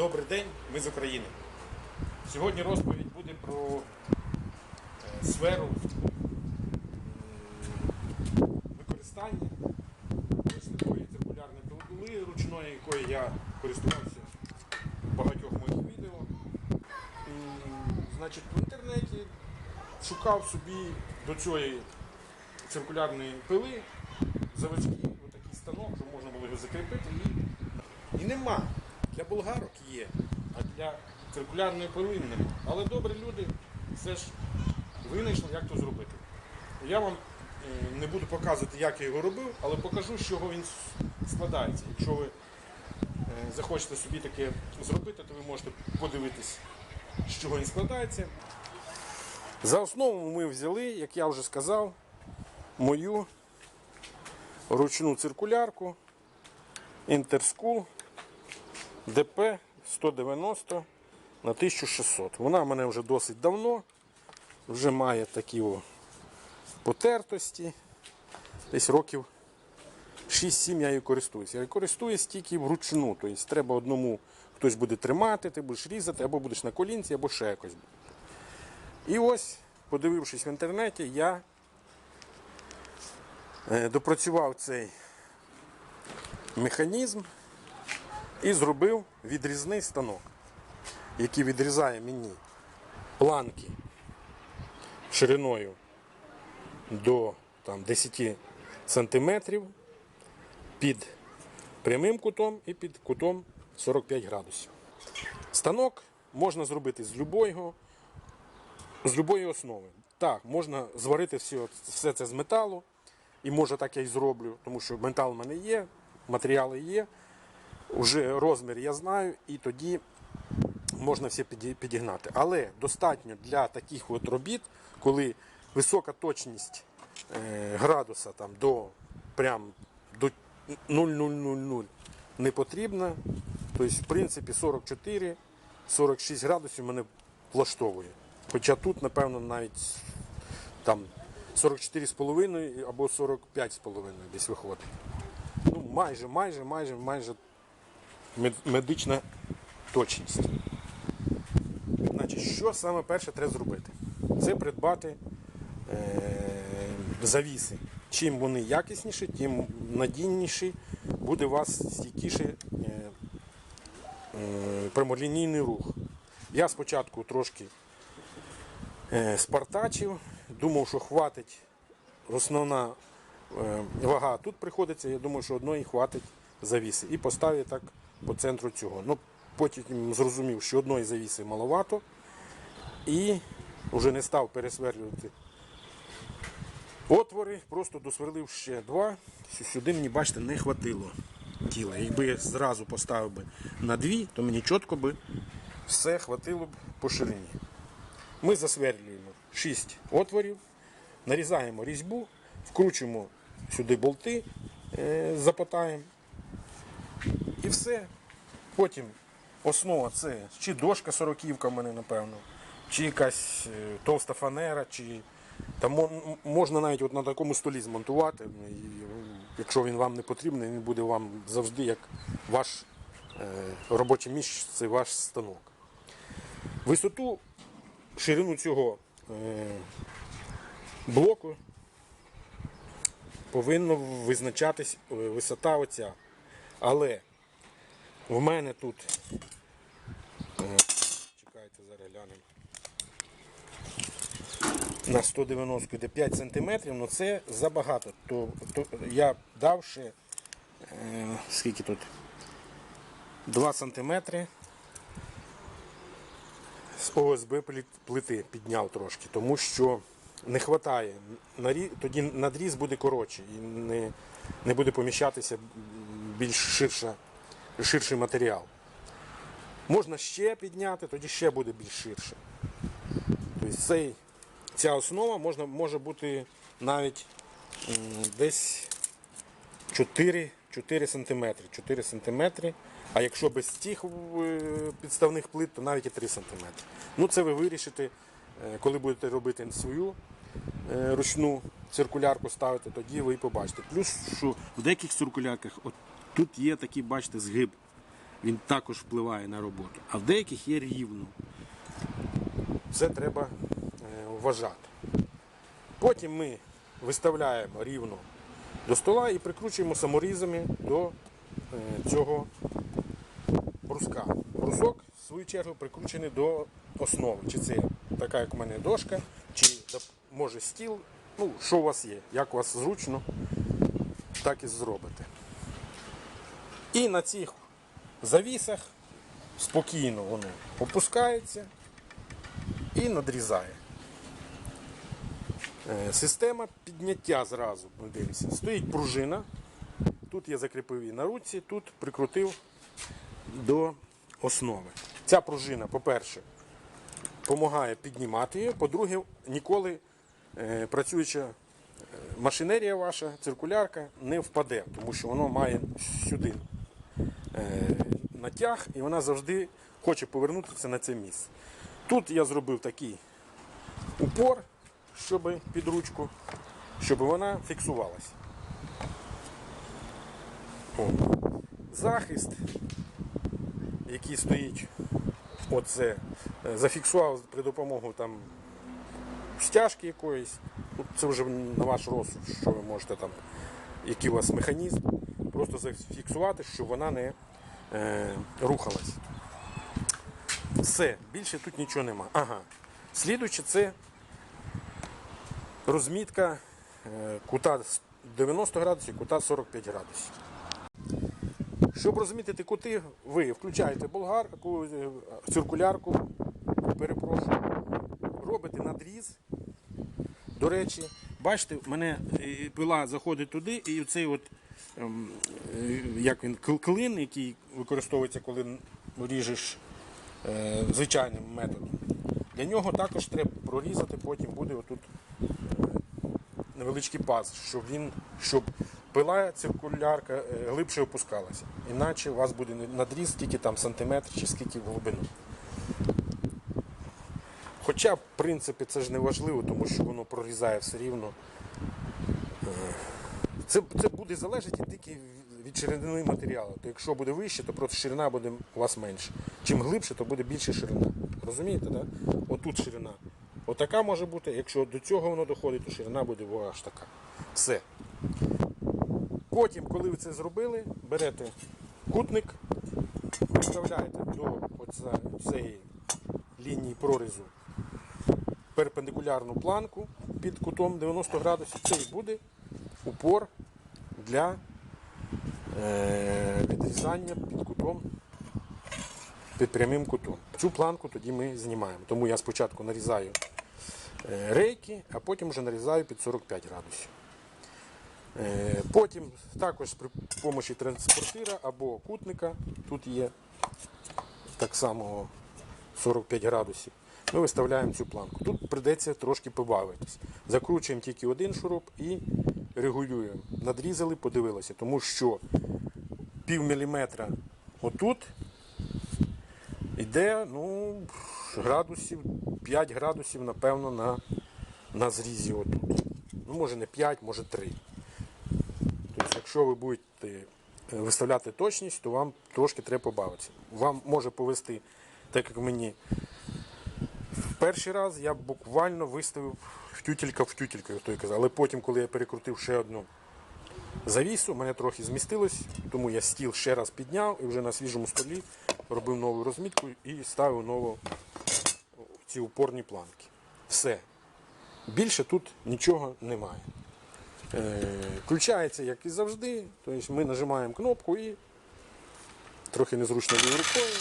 Добрий день, ми з України. Сьогодні розповідь буде про е, сферу використання такої циркулярної пилки ручної, якою я користувався в багатьох моїх відео. Значить, в інтернеті шукав собі до цієї циркулярної пили заводський отакий станок, щоб можна було його закріпити. І, і нема. Для болгарок є, а для циркулярної пили нема. Але добрі люди все ж винайшли, як то зробити. Я вам не буду показувати, як я його робив, але покажу, з чого він складається. Якщо ви е, захочете собі таке зробити, то ви можете подивитись, з чого він складається. За основу ми взяли, як я вже сказав, мою ручну циркулярку Interschool DP 190 на 1600. Вона в мене вже досить давно, вже має такі о потертості. Десь років 6-7 я її користуюся. Я користуюсь тільки вручну. Тобто треба одному хтось буде тримати, ти будеш різати, або будеш на колінці, або ще якось. І ось, подивившись в інтернеті, я е, допрацював цей механізм і зробив відрізний станок, який відрізає мені планки шириною до там, 10 сантиметрів під прямим кутом і під кутом 45 градусів. Станок можна зробити з любого, з любої основи. Так, можна зварити все, все це з металу, і може так я і зроблю, тому що метал в мене є, матеріали є, вже розмір я знаю, і тоді можна все підігнати. Але достатньо для таких от робіт, коли висока точність е, градуса там, до, прям, до 0,000 не потрібна. Тобто, в принципі, 44-46 градусів мене влаштовує. Хоча тут, напевно, навіть там 44,5 або 45,5 десь виходить. Ну, майже, майже, майже, майже медична точність. Значить, що саме перше треба зробити? Це придбати е- завіси. Чим вони якісніші, тим надійніший буде у вас стійкіший е- е- прямолінійний рух. Я спочатку трошки е, спартачив, думав, що хватить основна е, вага тут приходиться, я думаю, що одної хватить завіси. І поставив так по центру цього. Ну, потім зрозумів, що одної завіси маловато, і вже не став пересверлювати отвори, просто досверлив ще два. Сюди мені, бачите, не хватило тіла. Якби я зразу поставив би на дві, то мені чітко би все хватило б по ширині. Ми засверлюємо 6 отворів, нарізаємо різьбу, вкручуємо сюди болти, е, запотаємо. Все. Потім основа це чи дошка сороківка в мене, напевно, чи якась е, товста фанера, чи там можна навіть от на такому столі змонтувати. ну, І, ну, якщо він вам не потрібний, він буде вам завжди як ваш е, робоче місце, ваш станок. Висоту, ширину цього е, блоку повинна визначатись е, висота оця. Але в мене тут. е, Чекайте, зараз глянемо. На 190 йде 5 см, але це забагато. То, то я дав ще е, скільки тут? 2 см з ОСБ плити підняв трошки, тому що не вистачає. Тоді надріз буде коротший і не, не буде поміщатися більш ширша, ширший матеріал. Можна ще підняти, тоді ще буде більш ширше. Тобто цей, ця основа можна, може бути навіть десь 4, 4 см. 4 см. А якщо без тих е, підставних плит, то навіть і 3 см. Ну це ви вирішите, е, коли будете робити свою е, ручну циркулярку ставити, тоді ви і побачите. Плюс, що в деяких циркулярках от тут є такий, бачите, згиб він також впливає на роботу, а в деяких є рівно. Це треба е, вважати. Потім ми виставляємо рівно до стола і прикручуємо саморізами до е, цього бруска. Брусок, в свою чергу, прикручений до основи. Чи це така, як у мене дошка, чи може стіл. Ну, що у вас є, як у вас зручно, так і зробите. І на цих завісах спокійно воно опускається і надрізає. Е, Система підняття зразу. ми Дивимося. Стоїть пружина. Тут я закріпив її на руці, тут прикрутив до основи. Ця пружина, по-перше, допомагає піднімати її. По-друге, ніколи е, працююча е, машинерія ваша, циркулярка, не впаде, тому що воно має сюди натяг і вона завжди хоче повернутися на це місце. Тут я зробив такий упор, щоб під ручку, щоб вона фіксувалася. О. Захист, який стоїть, оце, е, зафіксував при допомогу там стяжки якоїсь. Це вже на ваш розсуд, що ви можете там, який у вас механізм, просто зафіксувати, щоб вона не е, рухалась. Все, більше тут нічого нема. Ага. Слідуюче це розмітка е, кута 90 градусів, кута 45 градусів. Щоб розмітити кути, ви включаєте болгарку, е, циркулярку, перепрошую, робите надріз. До речі, бачите, в мене е, пила заходить туди, і цей от, ем, е, як він, клин, який використовується, коли ріжеш е, звичайним методом. Для нього також треба прорізати, потім буде отут е, невеличкий паз, щоб він, щоб пила циркулярка е, глибше опускалася. Іначе у вас буде надріз тільки там сантиметр чи скільки в глибину. Хоча, в принципі, це ж не важливо, тому що воно прорізає все рівно. Це, це буде залежати тільки від ширини матеріалу. То якщо буде вище, то просто ширина буде у вас менше. Чим глибше, то буде більше ширина. Розумієте? Да? Отут ширина. Отака може бути. Якщо до цього воно доходить, то ширина буде аж така. Все. Потім, коли ви це зробили, берете кутник, вставляєте до цієї лінії прорізу перпендикулярну планку під кутом 90 градусів. Це і буде упор для відрізання під кутом, під прямим кутом. Цю планку тоді ми знімаємо. Тому я спочатку нарізаю е, рейки, а потім вже нарізаю під 45 градусів. Е, Потім також при допомогі транспортира або кутника, тут є так само 45 градусів, ми виставляємо цю планку. Тут прийдеться трошки побавитись. Закручуємо тільки один шуруп і регулюємо. Надрізали, подивилися, тому що пів міліметра отут йде ну, градусів, 5 градусів, напевно, на, на зрізі отут. Ну, може не 5, може 3. Тобто, якщо ви будете е, виставляти точність, то вам трошки треба побавитися. Вам може повести, так як мені перший раз я буквально виставив в тютелька в тютелька, як той казав. Але потім, коли я перекрутив ще одну завісу, мене трохи змістилось, тому я стіл ще раз підняв і вже на свіжому столі робив нову розмітку і ставив нову ці упорні планки. Все. Більше тут нічого немає. Е, Включається, як і завжди. Тобто ми нажимаємо кнопку і трохи незручно рукою.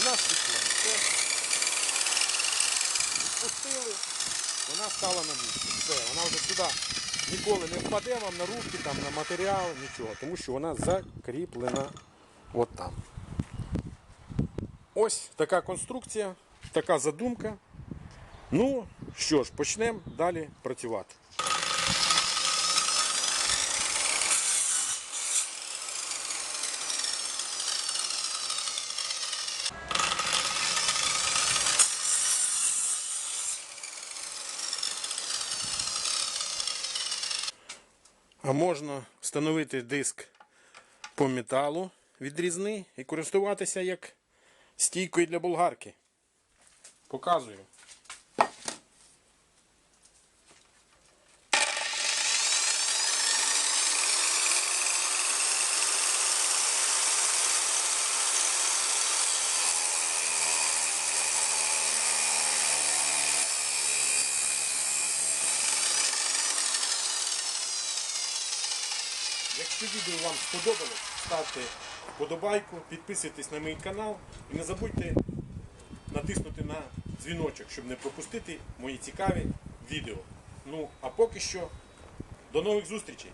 У нас пішла. Все. Відпустили, вона стала на місці. Все, вона вже сюди ніколи не впаде вам на руки, там, на матеріал, нічого, тому що вона закріплена от там. Ось така конструкція, така задумка. Ну що ж, почнемо далі працювати. Можна встановити диск по металу, відрізни і користуватися як стійкою для болгарки. Показую. Якщо відео вам сподобалось, ставте вподобайку, підписуйтесь на мій канал і не забудьте натиснути на дзвіночок, щоб не пропустити мої цікаві відео. Ну, а поки що, до нових зустрічей!